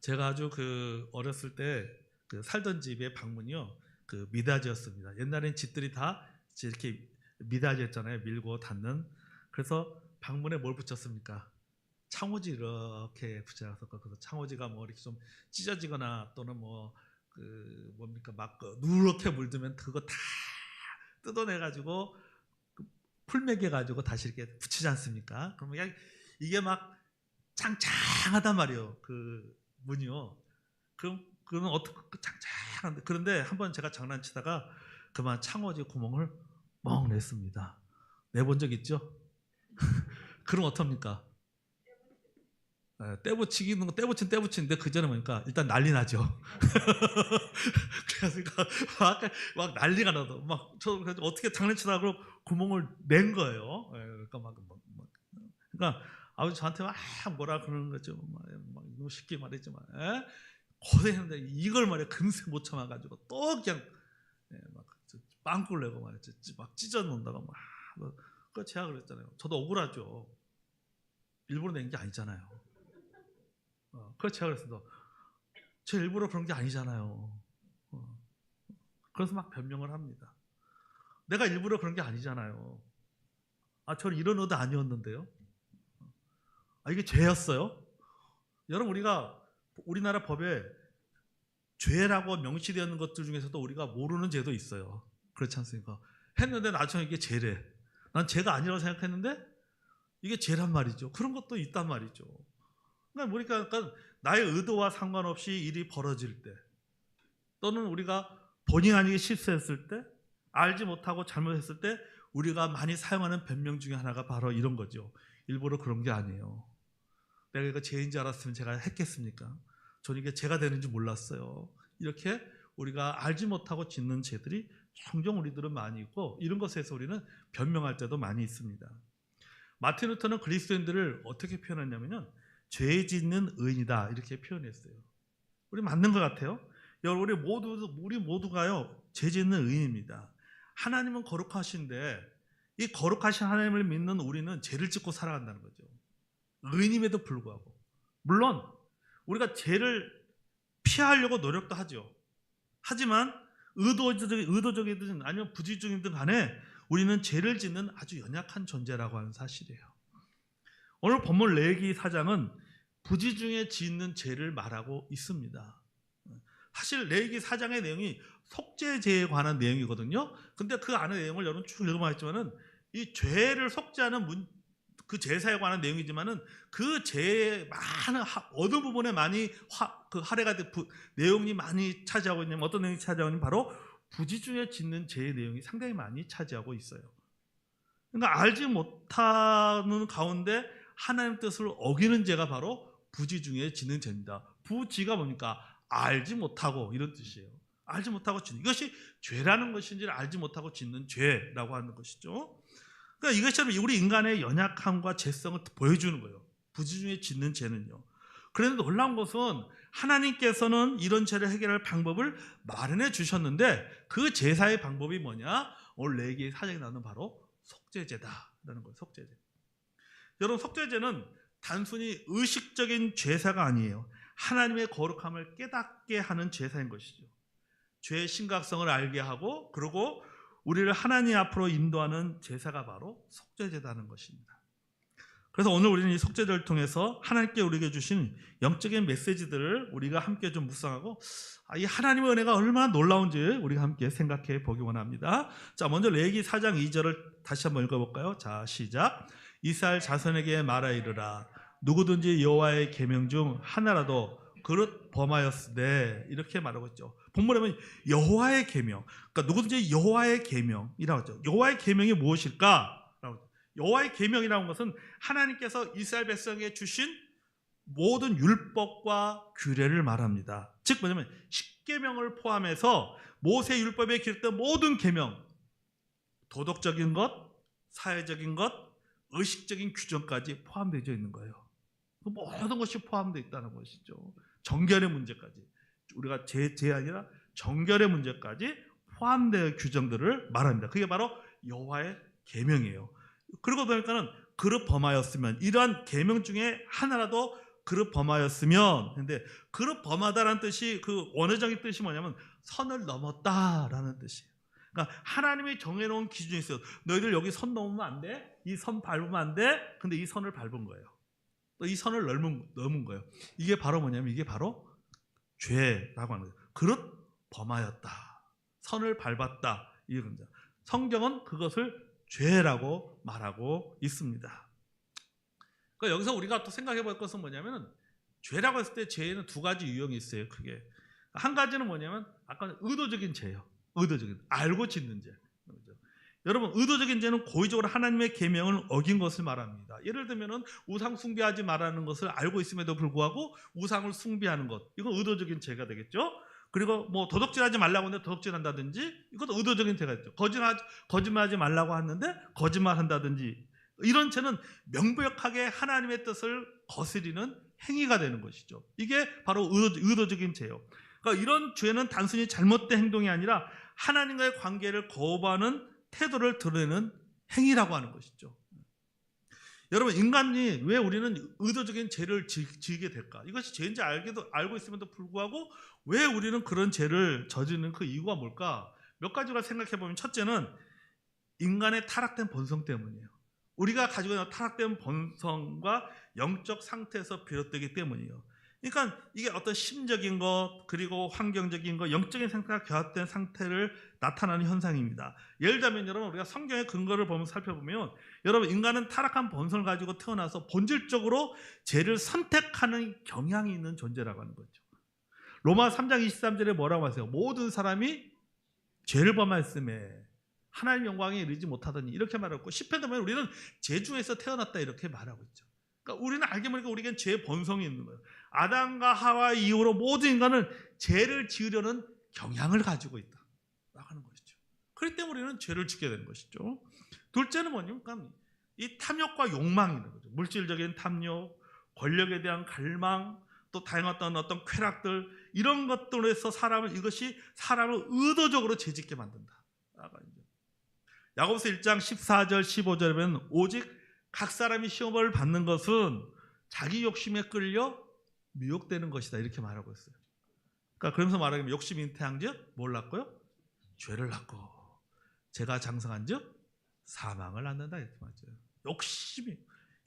제가 아주 그 어렸을 때 그 살던 집의 방문이요 그 미닫이였습니다. 옛날엔 집들이 다 이렇게 미닫이였잖아요. 밀고 닫는. 그래서 방문에 뭘 붙였습니까? 창호지 이렇게 붙여놨었고 그래서 창호지가 뭐 이렇게 좀 찢어지거나 또는 뭐 그 뭡니까 막그 누렇게 물들면 그거 다 뜯어내 가지고 풀 매겨 가지고 다시 이렇게 붙이지 않습니까? 그러면 야, 이게 막 짱짱하단 말이에요. 그 문이요. 그럼 그러면 어떻게 짱짱한데 그런데 한번 제가 장난치다가 그만 창호지 구멍을 멍 냈습니다. 내본 적 있죠? 그럼 어떻습니까? 예, 떼붙이기는 거 떼붙인 떼붙이는데 그 전에 뭐니까 일단 난리 나죠. 그래서 막, 막 난리가 나도 막저 어떻게 장난치다 고 구멍을 낸 거예요. 예, 그러니까 막, 막, 막 그러니까 아버지 저한테 막 뭐라 그러는 거죠. 막, 막 이거 쉽게 말했지만 예? 고생했는데 이걸 말이야 금세 못 참아가지고 또 그냥 예, 막 저- 빵꾸를 내고 말이죠. 막 찢어 놓는다가 막 뭐, 그 제가 그랬잖아요. 저도 억울하죠. 일부러 낸 게 아니잖아요. 어, 그래서 제가 그랬습니다. 제 일부러 그런 게 아니잖아요. 어. 그래서 막 변명을 합니다. 내가 일부러 그런 게 아니잖아요. 아, 저는 이런 의도 아니었는데요. 아, 이게 죄였어요? 여러분, 우리가 우리나라 법에 죄라고 명시되어 있는 것들 중에서도 우리가 모르는 죄도 있어요. 그렇지 않습니까? 했는데 나중에 이게 죄래. 난 죄가 아니라고 생각했는데 이게 죄란 말이죠. 그런 것도 있단 말이죠. 그러니까 뭐니까 그러니까 나의 의도와 상관없이 일이 벌어질 때 또는 우리가 본의 아니게 실수했을 때 알지 못하고 잘못했을 때 우리가 많이 사용하는 변명 중에 하나가 바로 이런 거죠. 일부러 그런 게 아니에요. 내가 이거 죄인 줄 알았으면 제가 했겠습니까? 저는 이게 죄가 되는지 몰랐어요. 이렇게 우리가 알지 못하고 짓는 죄들이 종종 우리들은 많이 있고 이런 것에서 우리는 변명할 때도 많이 있습니다. 마틴 루터는 그리스도인들을 어떻게 표현했냐면요. 죄 짓는 의인이다 이렇게 표현했어요. 우리 맞는 것 같아요. 여러분 우리 모두 우리 모두가요 죄 짓는 의인입니다. 하나님은 거룩하신데 이 거룩하신 하나님을 믿는 우리는 죄를 짓고 살아간다는 거죠. 의인임에도 불구하고 물론 우리가 죄를 피하려고 노력도 하죠. 하지만 의도적, 의도적이든 아니면 부지중이든 간에 우리는 죄를 짓는 아주 연약한 존재라고 하는 사실이에요. 오늘 본문 레기 사장은 부지중에 짓는 죄를 말하고 있습니다. 사실 레기 사장의 내용이 속죄죄에 관한 내용이거든요. 근데 그 안의 내용을 여러분 쭉 읽어봤지만은 이 죄를 속죄하는 문, 그 제사에 관한 내용이지만은 그 죄의 많은 하- 어느 부분에 많이 화, 그 할애가 돼- 부- 내용이 많이 차지하고 있냐면 어떤 내용이 차지하고 있냐면 바로 부지중에 짓는 죄의 내용이 상당히 많이 차지하고 있어요. 그러니까 알지 못하는 가운데 하나님 뜻을 어기는 죄가 바로 부지중에 짓는 죄입니다. 부지가 뭡니까? 알지 못하고 이런 뜻이에요. 알지 못하고 짓는 이것이 죄라는 것인지를 알지 못하고 짓는 죄라고 하는 것이죠. 그러니까 이것처럼 우리 인간의 연약함과 죄성을 보여주는 거예요. 부지 중에 짓는 죄는요. 그런데 놀라운 것은 하나님께서는 이런 죄를 해결할 방법을 마련해 주셨는데 그 제사의 방법이 뭐냐? 오늘 네 개의 사정이 나오는 바로 속죄제다라는 거예요. 속죄제. 여러분 속죄제는 단순히 의식적인 제사가 아니에요. 하나님의 거룩함을 깨닫게 하는 제사인 것이죠. 죄의 심각성을 알게 하고 그리고 우리를 하나님 앞으로 인도하는 제사가 바로 속죄제다는 것입니다. 그래서 오늘 우리는 이 속죄제를 통해서 하나님께 우리에게 주신 영적인 메시지들을 우리가 함께 좀 묵상하고 아, 이 하나님의 은혜가 얼마나 놀라운지 우리가 함께 생각해 보기 원합니다. 자, 먼저 레기 4장 2절을 다시 한번 읽어볼까요? 자, 시작. 이스라엘 자손에게 말하 이르라. 누구든지 여호와의 계명 중 하나라도 그릇 범하였으되 이렇게 말하고 있죠. 본문에 보면 여호와의 계명. 그러니까 누구든지 여호와의 계명이라고 하죠. 여호와의 계명이 무엇일까? 여호와의 계명이라는 것은 하나님께서 이스라엘 백성에게 주신 모든 율법과 규례를 말합니다. 즉 뭐냐면 십계명을 포함해서 모세 율법에 기록된 모든 계명, 도덕적인 것, 사회적인 것, 의식적인 규정까지 포함되어 있는 거예요. 그 모든 것이 포함되어 있다는 것이죠. 정결의 문제까지 우리가 제, 제 아니라 정결의 문제까지 포함된 규정들을 말합니다. 그게 바로 여호와의 계명이에요. 그러고 보니까는 그릇 범하였으면 이러한 계명 중에 하나라도 그릇 범하였으면 근데 그릇 범하다라는 뜻이 그 원어적인 뜻이 뭐냐면 선을 넘었다라는 뜻이에요. 그러니까 하나님이 정해놓은 기준이 있어요. 너희들 여기 선 넘으면 안 돼. 이 선 밟으면 안 돼. 근데 이 선을 밟은 거예요. 또 이 선을 넘은, 넘은 거예요. 이게 바로 뭐냐면 이게 바로 죄라고 하는 거예요. 그릇 범하였다. 선을 밟았다. 이런 거. 성경은 그것을 죄라고 말하고 있습니다. 그러니까 여기서 우리가 또 생각해 볼 것은 뭐냐면 죄라고 했을 때 죄에는 두 가지 유형이 있어요. 크게. 한 가지는 뭐냐면 아까 의도적인 죄요. 의도적인 알고 짓는 죄. 여러분 의도적인 죄는 고의적으로 하나님의 계명을 어긴 것을 말합니다. 예를 들면은 우상 숭배하지 말라는 것을 알고 있음에도 불구하고 우상을 숭배하는 것. 이건 의도적인 죄가 되겠죠. 그리고 뭐 도덕질하지 말라고 하는데 도덕질한다든지 이것도 의도적인 죄가 있죠. 거짓말 거짓말하지 말라고 하는데 거짓말한다든지 이런 죄는 명백하게 하나님의 뜻을 거스리는 행위가 되는 것이죠. 이게 바로 의도, 적인 죄요. 그러니까 이런 죄는 단순히 잘못된 행동이 아니라 하나님과의 관계를 거부하는 태도를 드러내는 행위라고 하는 것이죠. 여러분 인간이 왜 우리는 의도적인 죄를 지, 게 될까? 이것이 죄인지 알게도 알고 있음에도 불구하고 왜 우리는 그런 죄를 저지르는 그 이유가 뭘까? 몇 가지로 생각해 보면 첫째는 인간의 타락된 본성 때문이에요. 우리가 가지고 있는 타락된 본성과 영적 상태에서 비롯되기 때문이에요. 그러니까 이게 어떤 심적인 것 그리고 환경적인 것 영적인 상태가 결합된 상태를 나타나는 현상입니다. 예를 들면 여러분 우리가 성경의 근거를 보면 살펴보면 여러분 인간은 타락한 본성을 가지고 태어나서 본질적으로 죄를 선택하는 경향이 있는 존재라고 하는 거죠. 로마 3장 23절에 뭐라고 하세요? 모든 사람이 죄를 범하였음에 하나님 영광에 이르지 못하더니 이렇게 말하고 10편 보면 우리는 죄 중에서 태어났다 이렇게 말하고 있죠. 그러니까 우리는 알게 모르게 우리에겐 죄 본성이 있는 거예요. 아담과 하와 이후로 모든 인간은 죄를 지으려는 경향을 가지고 있다. 라는 것이죠. 그렇기 때문에 우리는 죄를 짓게 되는 것이죠. 둘째는 뭐냐면 그러니까 이 탐욕과 욕망이 있는 거죠. 물질적인 탐욕, 권력에 대한 갈망, 또 다양한 어떤 쾌락들 이런 것들로 해서 사람을 이것이 사람을 의도적으로 죄짓게 만든다. 야고보서 1장 14절 15절에 보면 오직 각 사람이 시험을 받는 것은 자기 욕심에 끌려 미혹되는 것이다 이렇게 말하고 있어요. 그러니까 그러면서 말하면 욕심 잉태한즉 뭘 낳고요? 죄를 낳고 제가 장성한즉 사망을 낳는다 이렇게 말죠. 욕심이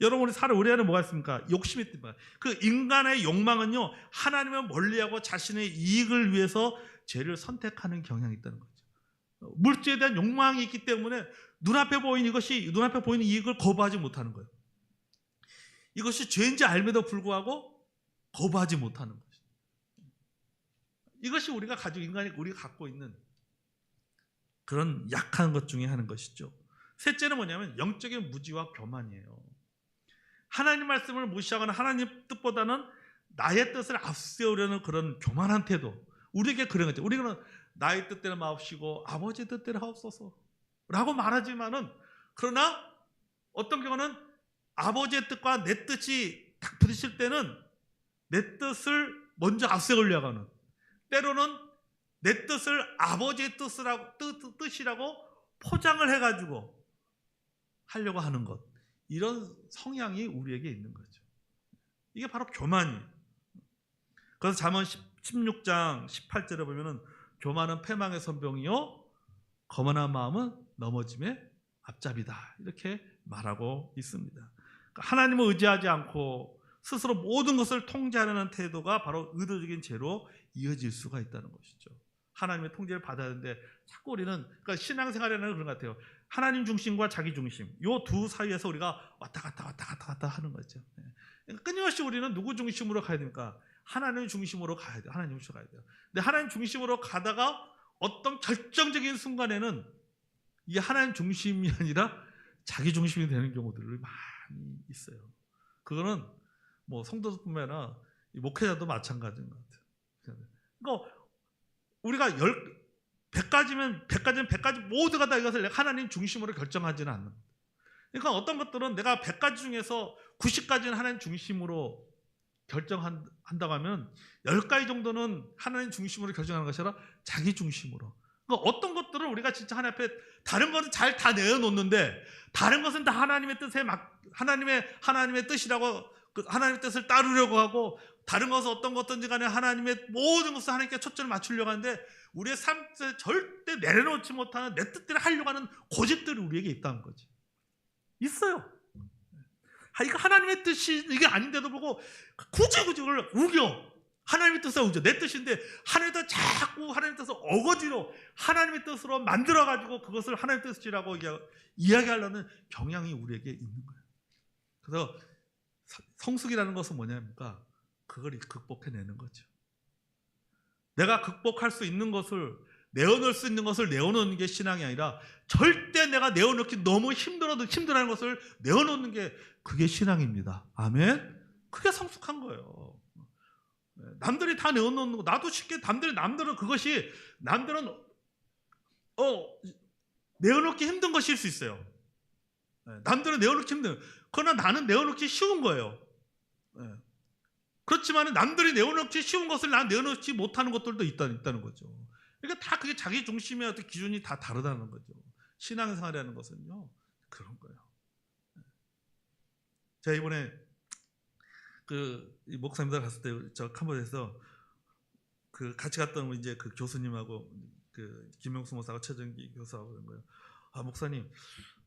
여러분 우리 살아 우리 안에 뭐가 있습니까? 욕심이 있단 그 인간의 욕망은요 하나님을 멀리하고 자신의 이익을 위해서 죄를 선택하는 경향이 있다는 거죠. 물질에 대한 욕망이 있기 때문에 눈앞에 보이는 이것이 눈앞에 보이는 이익을 거부하지 못하는 거예요. 이것이 죄인지 알면도 불구하고 거부하지 못하는 것이. 이것이 우리가 가지고 인간이 우리가 갖고 있는 그런 약한 것 중에 하는 것이죠. 셋째는 뭐냐면 영적인 무지와 교만이에요. 하나님 말씀을 무시하거나 하나님 뜻보다는 나의 뜻을 앞세우려는 그런 교만한 태도. 우리에게 그런 거죠. 우리는 나의 뜻대로 마옵시고 아버지 뜻대로 하옵소서. 라고 말하지만은 그러나 어떤 경우는 아버지의 뜻과 내 뜻이 딱 부딪힐 때는 내 뜻을 먼저 앞세우려고 하는 때로는 내 뜻을 아버지의 뜻이라고, 뜻, 뜻이라고 포장을 해가지고 하려고 하는 것. 이런 성향이 우리에게 있는 거죠. 이게 바로 교만이에요. 그래서 잠언 16장 18절에 보면은 교만은 패망의 선병이요 거만한 마음은 넘어짐의 앞잡이다 이렇게 말하고 있습니다. 그러니까 하나님을 의지하지 않고 스스로 모든 것을 통제하려는 태도가 바로 의도적인 죄로 이어질 수가 있다는 것이죠. 하나님의 통제를 받아야 하는데 자꾸 우리는 그러니까 신앙생활에는 그런 것 같아요. 하나님 중심과 자기 중심 요 두 사이에서 우리가 왔다 갔다 왔다 갔다 갔다 하는 거죠. 네. 그러니까 끊임없이 우리는 누구 중심으로 가야 됩니까? 하나님 중심으로 가야 돼요. 하나님 중심으로 가야 돼요. 근데 하나님 중심으로 가다가 어떤 결정적인 순간에는 이 하나님 중심이 아니라 자기 중심이 되는 경우들이 많이 있어요. 그거는 뭐 성도뿐만 아니라 목회자도 마찬가지인 것 같아요. 그러니까 우리가 열 100가지면 100가지면 100가지 모두가 다 이것을 하나님 중심으로 결정하지는 않는 그러니까 어떤 것들은 내가 100가지 중에서 90가지는 하나님 중심으로 결정한다고 하면 10가지 정도는 하나님 중심으로 결정하는 것이 아니라 자기 중심으로. 그러니까 어떤 것들은 우리가 진짜 하나님 앞에 다른 것은 잘 다 내어놓는데 다른 것은 다 하나님의 뜻에 막 하나님의 하나님의 뜻이라고 그 하나님의 뜻을 따르려고 하고 다른 것은 어떤 것든지 간에 하나님의 모든 것을 하나님께 초점을 맞추려고 하는데 우리의 삶에 절대 내려놓지 못하는 내 뜻대로 하려고 하는 고집들이 우리에게 있다는 거지. 있어요. 아, 이거 하나님의 뜻이 이게 아닌데도 불구하고 굳이 굳이 그걸 우겨. 하나님의 뜻을 우겨. 내 뜻인데 하나님의 뜻 자꾸 하나님의 뜻을 어거지로 하나님의 뜻으로 만들어가지고 그것을 하나님의 뜻이라고 이야기하려는 경향이 우리에게 있는 거예요. 그래서 성숙이라는 것은 뭐냐니까 그걸 극복해내는 거죠. 내가 극복할 수 있는 것을 내어놓을 수 있는 것을 내어놓는 게 신앙이 아니라 절대 내가 내어놓기 너무 힘들어도 힘들어하는 것을 내어놓는 게 그게 신앙입니다. 아멘. 그게 성숙한 거예요. 남들이 다 내어놓는 거 나도 쉽게 남들이 남들은 그것이 남들은 어 내어놓기 힘든 것일 수 있어요. 남들은 내어놓기 힘든. 그러나 나는 내어놓기 쉬운 거예요. 그렇지만 남들이 내어놓기 쉬운 것을 난 내어놓지 못하는 것들도 있다, 있다는 거죠. 그러니까 다 그게 자기 중심의 어떤 기준이 다 다르다는 거죠. 신앙생활이라는 것은요 그런 거예요. 제가 이번에 그 목사님들 갔을 때 저 캄보디아에서 그 같이 갔던 이제 그 교수님하고 그 김명수 목사가 최정기 교수하고 그런 거예요. 아 목사님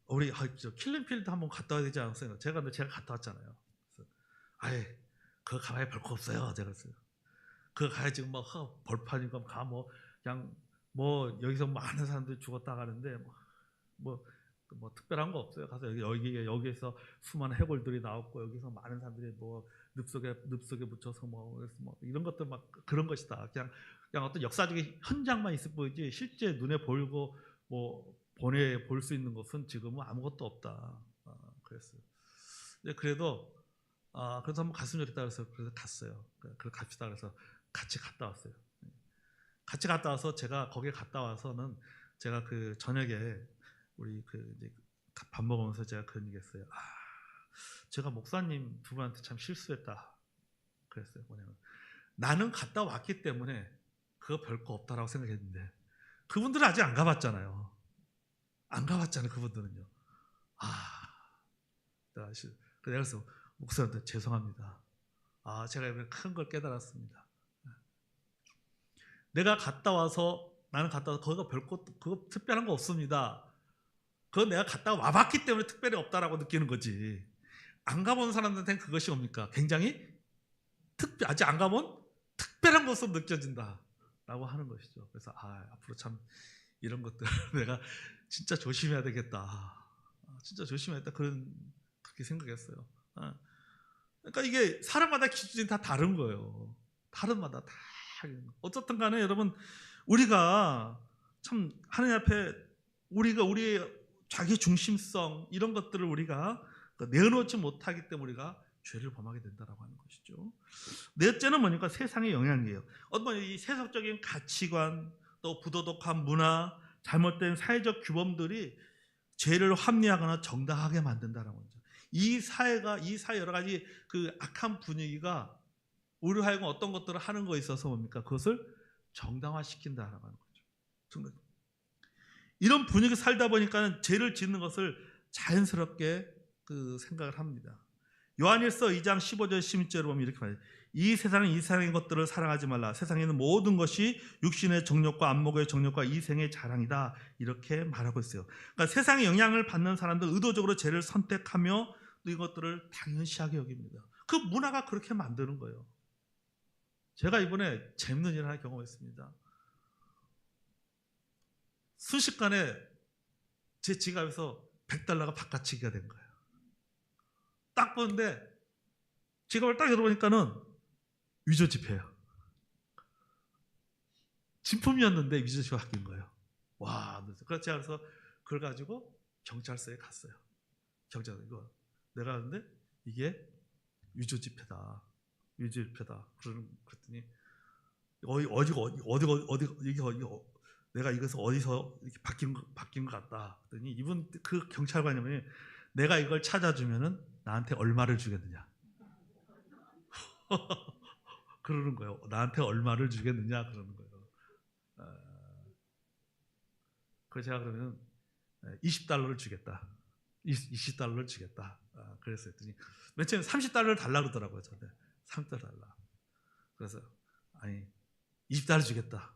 우리 아, 저 킬링필드 한번 갔다 와야 되지 않았어요? 제가 근데 제가 갔다 왔잖아요. 아예 그거 가봐야 별거 없어요. 제가 그랬어요. 그거 가야 지금 막 벌판이니까 가뭐 그냥 뭐 여기서 많은 사람들이 죽었다 가는데 뭐, 뭐, 뭐 특별한 거 없어요. 가서 여기 여기 여기에서 수많은 해골들이 나왔고 여기서 많은 사람들이 뭐 늪속에 늪속에 묻혀서 뭐, 뭐 이런 것들 막 그런 것이다. 그냥 그냥 어떤 역사적인 현장만 있을 뿐이지 실제 눈에 보이고 뭐 본에 볼수 있는 것은 지금은 아무것도 없다. 아, 그랬어요. 그래도 아 그래서 한번 갔으면 좋겠다 그래서 그래서 갔어요. 그래서 갑시다 그래서 같이 갔다 왔어요. 같이 갔다 와서 제가 거기에 갔다 와서는 제가 그 저녁에 우리 그 이제 밥 먹으면서 제가 그런 얘기했어요. 아, 제가 목사님 두 분한테 참 실수했다. 그랬어요. 뭐냐면 나는 갔다 왔기 때문에 그거 별거 없다라고 생각했는데 그분들은 아직 안 가봤잖아요. 안 가봤잖아요. 그분들은요. 아, 그래서 목사한테 죄송합니다. 아, 제가 이번에 큰 걸 깨달았습니다. 내가 갔다 와서 나는 갔다 와서 거기가 별거 그거 특별한 거 없습니다. 그건 내가 갔다 와봤기 때문에 특별히 없다라고 느끼는 거지. 안 가본 사람들한테는 그것이 뭡니까? 굉장히 특별 아직 안 가본 특별한 것으로 느껴진다라고 하는 것이죠. 그래서 아 앞으로 참 이런 것들 내가 진짜 조심해야 되겠다. 아, 진짜 조심해야겠다 그런 그렇게 생각했어요. 아, 그러니까 이게 사람마다 기준이 다 다른 거예요. 다른마다 다 어쨌든 간에 여러분 우리가 참 하나님 앞에 우리가 우리의 자기 중심성 이런 것들을 우리가 내어놓지 못하기 때문에 우리가 죄를 범하게 된다라고 하는 것이죠. 넷째는 뭐니까 세상의 영향이에요. 어떤 이 세속적인 가치관 또 부도덕한 문화 잘못된 사회적 규범들이 죄를 합리하거나 정당하게 만든다는 거죠. 이 사회가 이 사회 여러 가지 그 악한 분위기가 우리 하여금 어떤 것들을 하는 거에 있어서 뭡니까? 그것을 정당화시킨다라고 하는 거죠. 이런 분위기 살다 보니까 죄를 짓는 것을 자연스럽게 그 생각을 합니다. 요한일서 2장 15절 16절을 보면 이렇게 말해요. 이 세상은 이 세상의 것들을 사랑하지 말라. 세상에 있는 모든 것이 육신의 정욕과 안목의 정욕과 이생의 자랑이다. 이렇게 말하고 있어요. 그러니까 세상의 영향을 받는 사람들 의도적으로 죄를 선택하며 이것들을 당연시하게 여깁니다. 그 문화가 그렇게 만드는 거예요. 제가 이번에 재밌는 일을 하나 경험했습니다. 순식간에 제 지갑에서 100달러가 바깥치기가 된 거예요. 딱 보는데 지갑을 딱 열어보니까는 위조 지폐예요. 진품이었는데 위조 지폐가 바뀐 거예요. 와, 제가 그래서 그걸 가지고 경찰서에 갔어요. 경찰서 이거 내가 하는데 이게 위조 지폐다. 위조 지폐다. 그랬더니 어디 어디 어디 어디 이게 어디 내가 이것을 어디서 이렇게 바뀐 바뀐 것 같다. 그랬더니 이분 그 경찰관님이 내가 이걸 찾아주면은 나한테 얼마를 주겠느냐. 그러는 거예요. 나한테 얼마를 주겠느냐 그러는 거예요. 아, 그래서 제가 그러면 20달러를 주겠다. 20 달러를 주겠다. 아, 그래서 했더니 맨 처음에 30달러를 달라 그러더라고요. 저한테 3달러 달라. 그래서 아니 20달러 주겠다.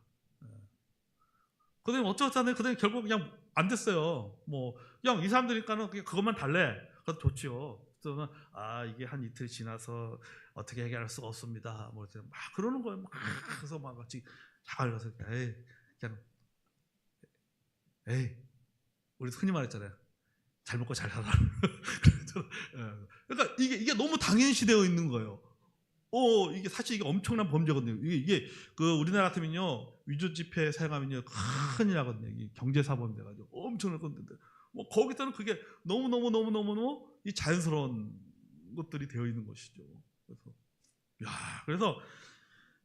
그다음에 어쩌었다네. 그다음에 결국 그냥 안 됐어요. 뭐 그냥 이 사람들이니까는 그것만 달래. 그래서 좋죠. 그러면 아 이게 한 이틀 지나서 어떻게 해결할 수가 없습니다. 뭐 막 그러는 거예요. 막 그래서 막 같이 자갈 가서 에이 그냥 에이 우리 흔히 말했잖아요. 잘 먹고 잘 살아. 예. 그러니까 이게 이게 너무 당연시되어 있는 거예요. 어 이게 사실 이게 엄청난 범죄거든요. 이게, 이게 그 우리나라 같으면요 위조 지폐 사용하면요 큰일 나거든요. 이게 경제 사범 돼가지고 엄청난 건데 뭐 거기서는 그게 너무 너무 너무 너무 너무 이 자연스러운 것들이 되어 있는 것이죠. 그래서 야 그래서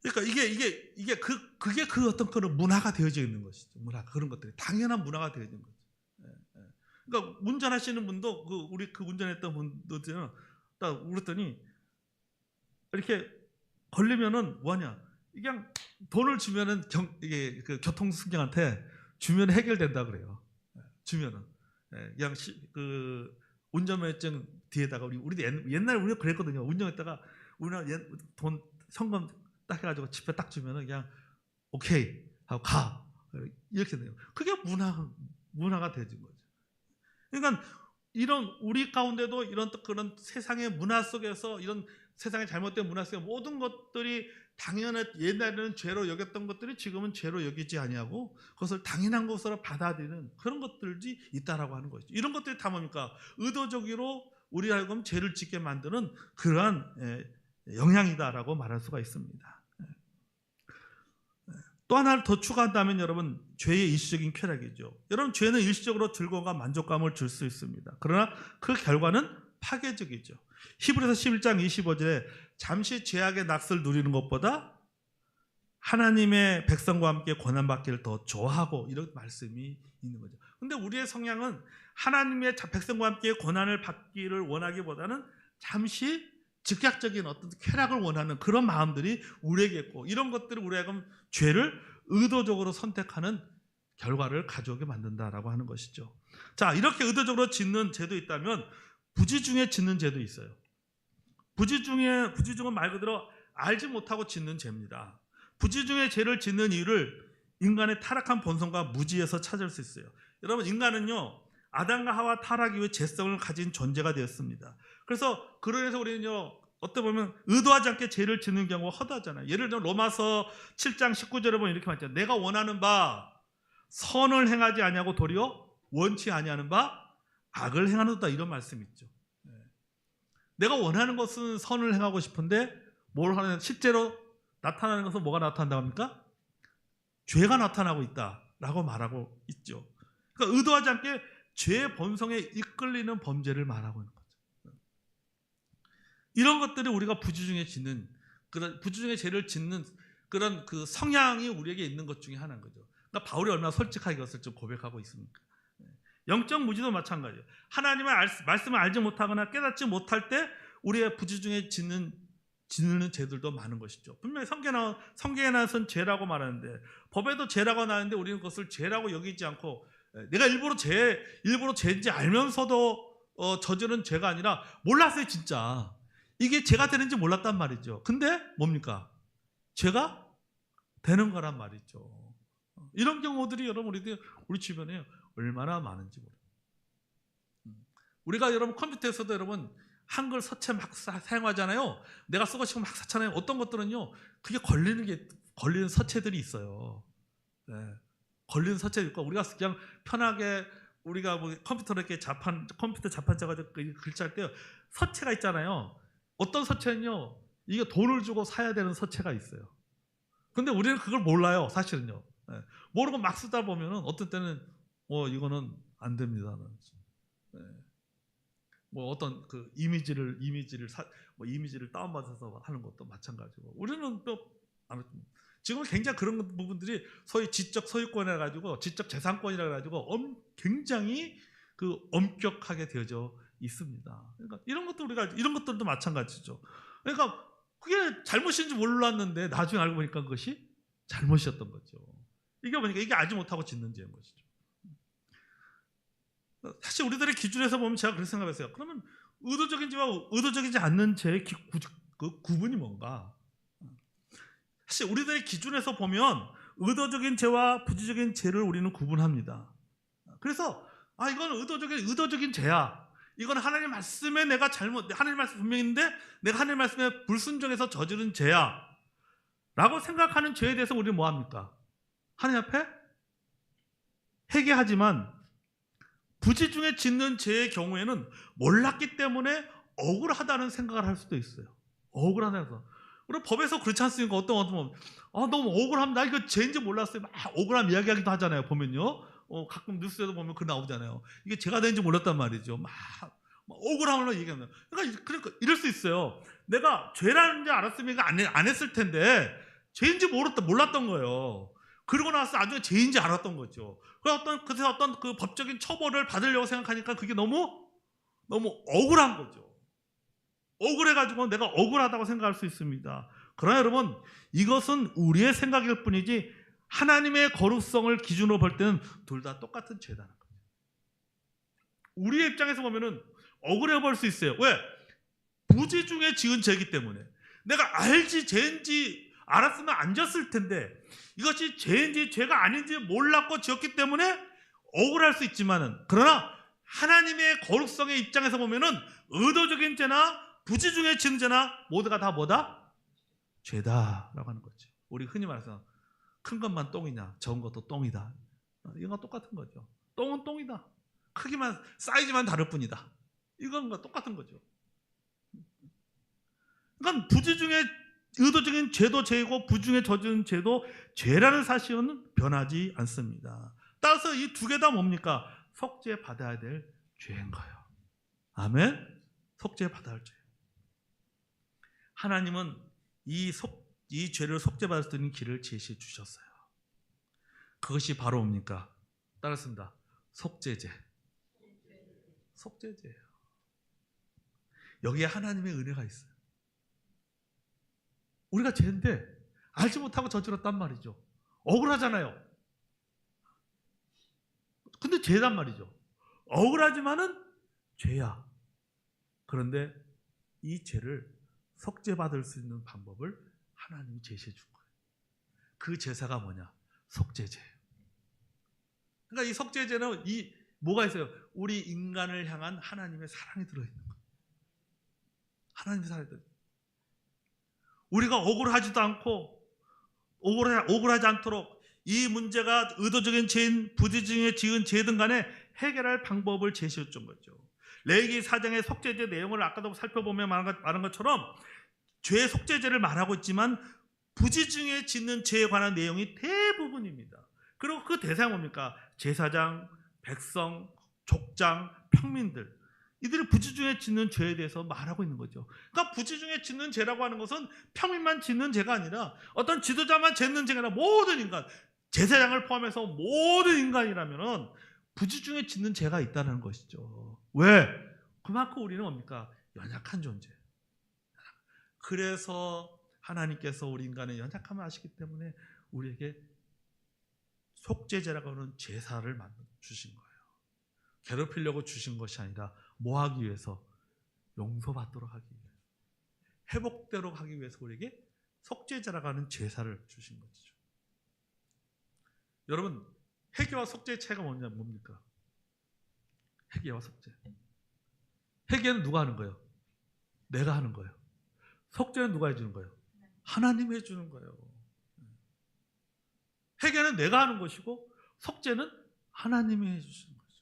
그러니까 이게 이게 이게 그 그게 그 어떤 그런 문화가 되어져 있는 것이죠. 문화 그런 것들이 당연한 문화가 되어 있는 거죠. 예, 예. 그러니까 운전하시는 분도 그 우리 그 운전했던 분들은 딱 울었더니 이렇게 걸리면은 뭐하냐 그냥 돈을 주면은 경, 이게 그 교통수경한테 주면 해결된다 그래요. 예, 주면은 예, 그냥 시, 그 운전면허증 뒤에다가 우리 우리 옛- 옛날에 우리가 그랬거든요. 운전했다가 우리가 옛- 돈 현금 딱 해가지고 지폐 딱 주면은 그냥 오케이 하고 가 이렇게 돼요. 그게 문화 문화가 되는 거죠. 그러니까 이런 우리 가운데도 이런 또 그런 세상의 문화 속에서 이런 세상의 잘못된 문화 속에 모든 것들이 당연한 옛날에는 죄로 여겼던 것들이 지금은 죄로 여기지 아니하고 그것을 당연한 것으로 받아들이는 그런 것들이 있다라고 하는 것이죠. 이런 것들이 다 뭡니까? 의도적으로 우리 하여금 죄를 짓게 만드는 그러한 예, 영향이다라고 말할 수가 있습니다. 또 하나를 더 추가한다면 여러분 죄의 일시적인 쾌락이죠. 여러분 죄는 일시적으로 즐거움과 만족감을 줄 수 있습니다. 그러나 그 결과는 파괴적이죠. 히브리서 11장 25절에 잠시 죄악의 낙을 누리는 것보다 하나님의 백성과 함께 고난받기를 더 좋아하고 이런 말씀이 있는 거죠. 근데 우리의 성향은 하나님의 자- 백성과 함께 고난을 받기를 원하기보다는 잠시 즉각적인 어떤 쾌락을 원하는 그런 마음들이 우리에게 있고 이런 것들을 우리가 죄를 의도적으로 선택하는 결과를 가져오게 만든다라고 하는 것이죠. 자, 이렇게 의도적으로 짓는 죄도 있다면 부지 중에 짓는 죄도 있어요. 부지 중에 부지 중은 말 그대로 알지 못하고 짓는 죄입니다. 부지 중에 죄를 짓는 이유를 인간의 타락한 본성과 무지에서 찾을 수 있어요. 여러분 인간은요 아담과 하와 타락 이후에 죄성을 가진 존재가 되었습니다. 그래서 그러해서 우리는요 어떻게 보면 의도하지 않게 죄를 짓는 경우가 허다하잖아요. 예를 들어 로마서 7장 19절에 보면 이렇게 말했죠. 내가 원하는 바 선을 행하지 아니하고 도리어 원치 아니하는 바 악을 행하는다 이런 말씀이 있죠. 네. 내가 원하는 것은 선을 행하고 싶은데 뭘 하는 실제로 나타나는 것은 뭐가 나타난다고 합니까? 죄가 나타나고 있다라고 말하고 있죠. 그러니까 의도하지 않게 죄의 본성에 이끌리는 범죄를 말하고 있는. 이런 것들이 우리가 부주 중에 짓는 그런 부주 중에 죄를 짓는 그런 그 성향이 우리에게 있는 것 중에 하나인 거죠. 그러니까 바울이 얼마나 솔직하게 이것을 좀 고백하고 있습니까? 네. 영적 무지도 마찬가지예요. 하나님의 알- 말씀을 알지 못하거나 깨닫지 못할 때 우리의 부주 중에 짓는 짓는 죄들도 많은 것이죠. 분명히 성경에 나온 성경에 나선 죄라고 말하는데 법에도 죄라고 나는데 우리는 그것을 죄라고 여기지 않고 에, 내가 일부러 죄 일부러 죄인지 알면서도 어, 저지른 죄가 아니라 몰랐어요 진짜 이게 죄가 되는지 몰랐단 말이죠. 근데 뭡니까 죄가 되는 거란 말이죠. 어, 이런 경우들이 여러분 우리 우리 주변에 얼마나 많은지 모르. 음. 우리가 여러분 컴퓨터에서도 여러분 한글 서체 막 사- 사용하잖아요. 내가 쓰고 싶으면 막 사잖아요. 어떤 것들은요, 그게 걸리는 게 걸리는 서체들이 있어요. 네. 걸리는 있고 우리가 그냥 편하게 우리가 뭐 컴퓨터로 이렇게 자판 컴퓨터 자판 짜가지고 그 글자 할 때 서체가 있잖아요. 어떤 서체는요, 이게 돈을 주고 사야 되는 서체가 있어요. 근데 우리는 그걸 몰라요, 사실은요. 네. 모르고 막 쓰다 보면은 어떤 때는 어 이거는 안 됩니다. 네. 뭐 어떤 그 이미지를 이미지를 사, 뭐 이미지를 다운받아서 하는 것도 마찬가지고 우리는 또 지금은 굉장히 그런 부분들이 소위 지적 소유권이라 가지고 지적 재산권이라 가지고 엄, 굉장히 그 엄격하게 되어져 있습니다. 그러니까 이런 것도 우리가 이런 것들도 마찬가지죠. 그러니까 그게 잘못인지 몰랐는데 나중에 알고 보니까 그것이 잘못이었던 거죠. 이게 보니까 이게 알지 못하고 짓는 죄인 것이죠. 사실 우리들의 기준에서 보면 제가 그렇게 생각했어요. 그러면 의도적인 죄와 의도적이지 않는 죄의 기- 구, 그 구분이 뭔가? 사실 우리들의 기준에서 보면 의도적인 죄와 부지적인 죄를 우리는 구분합니다. 그래서 아 이건 의도적인 의도적인 죄야. 이건 하나님 말씀에 내가 잘못 하나님 말씀 분명히 있는데 내가 하나님 말씀에 불순종해서 저지른 죄야. 라고 생각하는 죄에 대해서 우리는 뭐 합니까? 하나님 앞에 회개하지만 부지 중에 짓는 죄의 경우에는 몰랐기 때문에 억울하다는 생각을 할 수도 있어요. 억울하다서. 그리고 법에서 그렇지 않습니까? 어떤 어떤 아 너무 억울합니다. 나 이거 죄인지 몰랐어요. 막 억울함 이야기하기도 하잖아요. 보면요. 어, 가끔 뉴스에도 보면 그 나오잖아요. 이게 죄가 된지 몰랐단 말이죠. 막, 막 억울함을 얘기합니다. 그러니까, 이- 그러니까 이럴 수 있어요. 내가 죄라는지 알았으면 이거 안, 해- 안 했을 텐데 죄인지 몰랐다 몰랐던 거예요. 그러고 나서 나중에 죄인지 알았던 거죠. 그 어떤 그래서 어떤 그 법적인 처벌을 받으려고 생각하니까 그게 너무 너무 억울한 거죠. 억울해가지고 내가 억울하다고 생각할 수 있습니다. 그러나 여러분 이것은 우리의 생각일 뿐이지 하나님의 거룩성을 기준으로 볼 때는 둘 다 똑같은 죄다는 거죠. 우리의 입장에서 보면은 억울해 보일 수 있어요. 왜? 부지 중에 지은 죄이기 때문에 내가 알지 죄인지 알았으면 안 졌을 텐데 이것이 죄인지 죄가 아닌지 몰랐고 지었기 때문에 억울할 수 있지만은 그러나 하나님의 거룩성의 입장에서 보면은 의도적인 죄나 부지 중에 지은 죄나 모두가 다 뭐다? 죄다라고 하는 거죠. 우리 흔히 말해서 큰 것만 똥이냐, 적은 것도 똥이다. 어, 이건 똑같은 거죠. 똥은 똥이다. 크기만 사이즈만 다를 뿐이다. 이건과 똑같은 거죠. 그러니까 부지 중에 의도적인 죄도 죄이고 부중에 젖은 죄도 죄라는 사실은 변하지 않습니다. 따라서 이 두 개 다 뭡니까? 속죄 받아야 될 죄인 거예요. 아멘. 속죄 받아야 할 죄. 하나님은 이 속, 이 죄를 속죄받을 수 있는 길을 제시해 주셨어요. 그것이 바로 뭡니까? 따랐습니다. 속죄제. 속죄제예요. 여기에 하나님의 은혜가 있어요. 우리가 죄인데 알지 못하고 저질렀단 말이죠. 억울하잖아요. 근데 죄단 말이죠. 억울하지만은 죄야. 그런데 이 죄를 속죄받을 수 있는 방법을 하나님이 제시해 준 거예요. 그 제사가 뭐냐? 속죄제예요. 그러니까 이 속죄제는 이 뭐가 있어요? 우리 인간을 향한 하나님의 사랑이 들어 있는 거예요. 하나님의 사랑이 들어. 우리가 억울하지도 않고 억울하, 억울하지 않도록 이 문제가 의도적인 죄인 부지 중에 지은 죄든 간에 해결할 방법을 제시해 준 거죠. 레기 사장의 속죄제 내용을 아까도 살펴보면 말한 것처럼 죄 속죄제를 말하고 있지만 부지 중에 짓는 죄에 관한 내용이 대부분입니다. 그리고 그 대상이 뭡니까? 제사장, 백성, 족장, 평민들 이들이 부지 중에 짓는 죄에 대해서 말하고 있는 거죠. 그러니까 부지 중에 짓는 죄라고 하는 것은 평민만 짓는 죄가 아니라 어떤 지도자만 짓는 죄가 아니라 모든 인간, 제사장을 포함해서 모든 인간이라면은 부지 중에 짓는 죄가 있다는 것이죠. 왜? 그만큼 우리는 뭡니까? 연약한 존재. 그래서 하나님께서 우리 인간의 연약함을 아시기 때문에 우리에게 속죄제라고 하는 제사를 주신 거예요. 괴롭히려고 주신 것이 아니라 뭐 하기 위해서 용서받도록 하기 위해 회복되도록 하기 위해서 우리에게 속죄제라고 하는 제사를 주신 것이죠. 여러분 회개와 속죄의 차이가 뭐냐 뭡니까? 회개와 속죄. 회개는 누가 하는 거예요? 내가 하는 거예요. 속죄는 누가 해주는 거예요? 하나님이 해주는 거예요. 회개는 내가 하는 것이고 속죄는 하나님이 해주시는 거죠.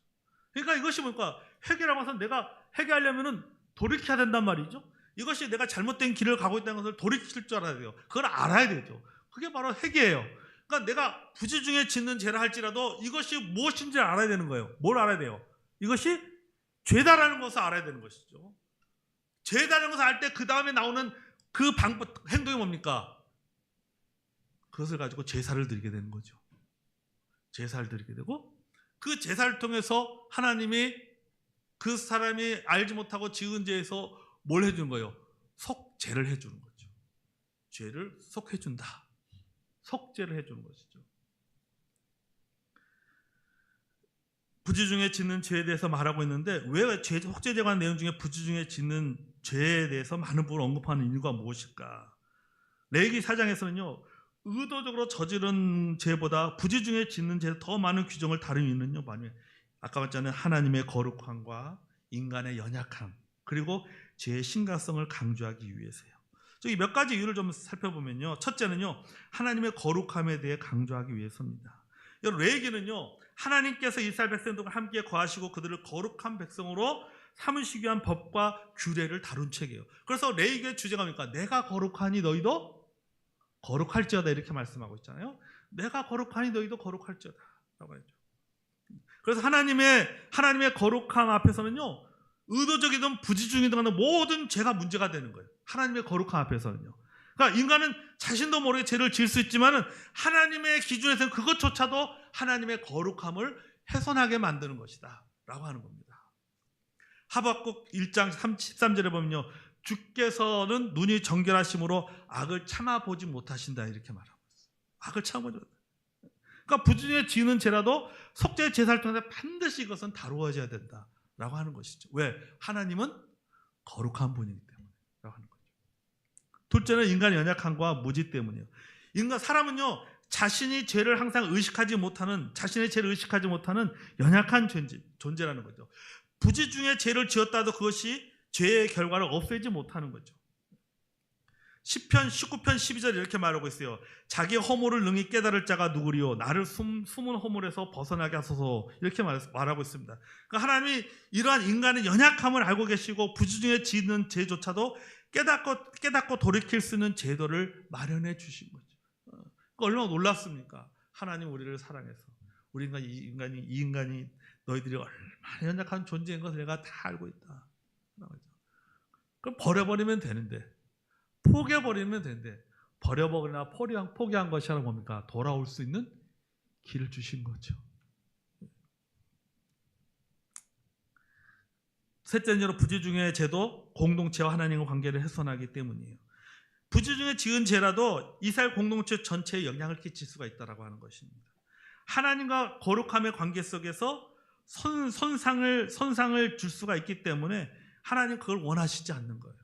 그러니까 이것이 뭘까? 회개라고 해서 내가 회개하려면은 돌이켜야 된단 말이죠. 이것이 내가 잘못된 길을 가고 있다는 것을 돌이킬 줄 알아야 돼요. 그걸 알아야 되죠. 그게 바로 회개예요. 그러니까 내가 부지 중에 짓는 죄를 할지라도 이것이 무엇인지 알아야 되는 거예요. 뭘 알아야 돼요? 이것이 죄다라는 것을 알아야 되는 것이죠. 죄다라는 것을 알 때 그 다음에 나오는 그 방법 행동이 뭡니까? 그것을 가지고 제사를 드리게 되는 거죠. 제사를 드리게 되고 그 제사를 통해서 하나님이 그 사람이 알지 못하고 지은 죄에서 뭘 해주는 거예요? 속죄를 해주는 거죠. 죄를 속해준다. 속죄를 해주는 것이죠. 부지 중에 짓는 죄에 대해서 말하고 있는데 왜 관한 내용 중에 부지 중에 짓는 죄에 대해서 많은 부분을 언급하는 이유가 무엇일까? 레기 사장에서는요 의도적으로 저지른 죄보다 부지 중에 짓는 죄에 더 많은 규정을 다룬 이유는요 뭐냐면 아까 말했잖아요 하나님의 거룩함과 인간의 연약함 그리고 죄의 심각성을 강조하기 위해서요. 저기 몇 가지 이유를 좀 살펴보면요. 첫째는요, 하나님의 거룩함에 대해 강조하기 위해서입니다. 레기는요, 하나님께서 이스라엘 백성들과 함께 거하시고 그들을 거룩한 백성으로 삼으시기 위한 법과 규례를 다룬 책이에요. 그래서 레이기의 주제가 뭡니까? 내가 거룩하니 너희도 거룩할지어다 이렇게 말씀하고 있잖아요. 내가 거룩하니 너희도 거룩할지어다 라고 하죠. 그래서 하나님의 하나님의 거룩함 앞에서는요. 의도적이든 부지중이든 간에 모든 죄가 문제가 되는 거예요. 하나님의 거룩함 앞에서는요. 그러니까 인간은 자신도 모르게 죄를 지을 수 있지만은 하나님의 기준에서는 그것조차도 하나님의 거룩함을 훼손하게 만드는 것이다. 라고 하는 겁니다. 하박국 1장 13절에 보면요. 주께서는 눈이 정결하심으로 악을 참아보지 못하신다. 이렇게 말하고 있어요. 악을 참아보지 못한다. 그러니까 부지중에 지는 죄라도 속죄 제사를 통해서 반드시 이것은 다루어져야 된다. 라고 하는 것이죠. 왜? 하나님은 거룩한 분이기 때문에. 라고 하는 거죠. 둘째는 인간의 연약함과 무지 때문이에요. 인간, 사람은요, 자신이 죄를 항상 의식하지 못하는, 자신의 죄를 의식하지 못하는 연약한 존재, 존재라는 거죠. 부지 중에 죄를 지었다도 그것이 죄의 결과를 없애지 못하는 거죠. 10편 19편 12절 이렇게 말하고 있어요. 자기 허물을 능히 깨달을 자가 누구리요? 나를 숨, 숨은 허물에서 벗어나게 하소서 이렇게 말, 말하고 있습니다. 그러니까 하나님이 이러한 인간의 연약함을 알고 계시고 부지중에 지는 죄조차도 깨닫고 깨닫고 돌이킬 수 있는 제도를 마련해 주신 거죠. 어, 그러니까 얼마나 놀랍습니까? 하나님 우리를 사랑해서 우리 인간이 이 인간이 이 인간이 너희들이 얼마나 연약한 존재인 것을 내가 다 알고 있다. 그럼 버려버리면 되는데 포기해버리면 되는데 버려버리나 포기한, 포기한 것이 아니라 뭡니까? 돌아올 수 있는 길을 주신 거죠. 셋째는 부지 중의 죄도 공동체와 하나님과 관계를 훼손하기 때문이에요. 부지 중에 지은 죄라도 이스라엘 공동체 전체에 영향을 끼칠 수가 있다라고 하는 것입니다. 하나님과 거룩함의 관계 속에서 손, 손상을 손상을 줄 수가 있기 때문에 하나님 그걸 원하시지 않는 거예요.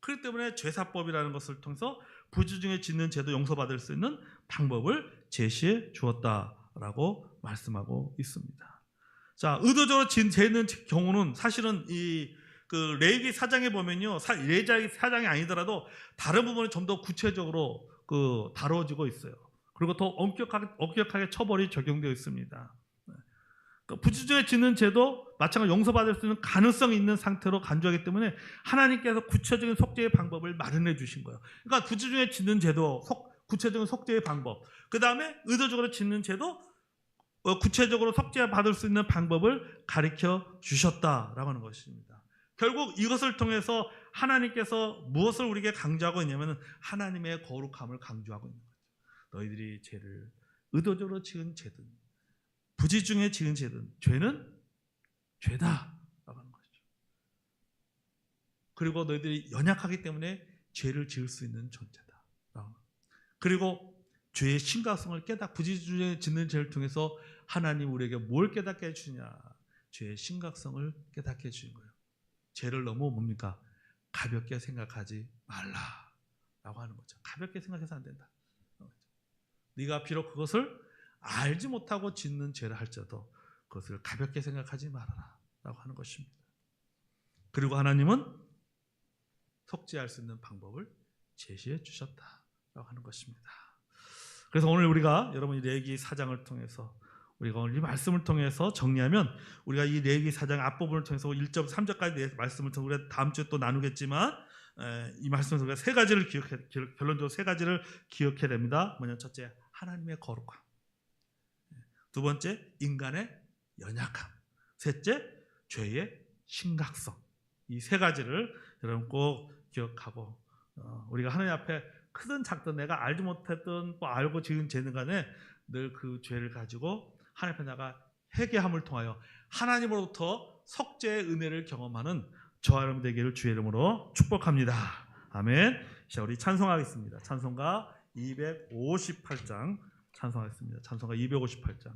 그렇기 때문에 죄사법이라는 것을 통해서 부지중에 짓는 죄도 용서받을 수 있는 방법을 제시해 주었다라고 말씀하고 있습니다. 자, 의도적으로 진 죄는 경우는 사실은 이 그 레이기 사장에 보면요, 레이기 사장이 아니더라도 다른 부분이 좀 더 구체적으로 그 다뤄지고 있어요. 그리고 더 엄격하게, 엄격하게 처벌이 적용되어 있습니다. 부지중에 짓는 죄도 마찬가지로 용서받을 수 있는 가능성이 있는 상태로 간주하기 때문에 하나님께서 구체적인 속죄의 방법을 마련해 주신 거예요. 그러니까 부지중에 짓는 죄도 속, 구체적인 속죄의 방법, 그 다음에 의도적으로 짓는 죄도 어, 구체적으로 속죄 받을 수 있는 방법을 가르쳐 주셨다라고 하는 것입니다. 결국 이것을 통해서 하나님께서 무엇을 우리에게 강조하고 있냐면 하나님의 거룩함을 강조하고 있는 거죠. 너희들이 죄를 의도적으로 지은 죄든 부지 중에 지은 죄든 죄는 죄다라고 하는 것이죠. 그리고 너희들이 연약하기 때문에 죄를 지을 수 있는 존재다. 그리고 죄의 심각성을 깨닫 부지 중에 짓는 죄를 통해서 하나님 우리에게 뭘 깨닫게 해주냐? 죄의 심각성을 깨닫게 해주는 거예요. 죄를 너무 뭡니까? 가볍게 생각하지 말라라고 하는 거죠. 가볍게 생각해서 안 된다. 네가 비록 그것을 알지 못하고 짓는 죄를 할지라도 그것을 가볍게 생각하지 말아라 라고 하는 것입니다. 그리고 하나님은 속죄할 수 있는 방법을 제시해 주셨다라고 하는 것입니다. 그래서 오늘 우리가 여러분 이 레기 사장을 통해서 우리가 오늘 이 말씀을 통해서 정리하면 우리가 이 레기 사장 앞부분을 통해서 1절 3절까지 말씀을 우리가 다음 주에 또 나누겠지만 이 말씀에서 우리가 세 가지를 기억해 결론적으로 세 가지를 기억해야 됩니다. 뭐냐 첫째 하나님의 거룩함 두 번째 인간의 연약함 셋째 죄의 심각성 이 세 가지를 여러분 꼭 기억하고 어, 우리가 하나님 앞에 크든 작든 내가 알지 못했던 뭐 알고 지은 죄는 간에 늘 그 죄를 가지고 하나님 앞에 나가 회개함을 통하여 하나님으로부터 석죄의 은혜를 경험하는 저와 여러분 되기를 주의 이름으로 축복합니다. 아멘. 자, 우리 찬송하겠습니다. 찬송가 258장 찬송하겠습니다. 찬송가 258장.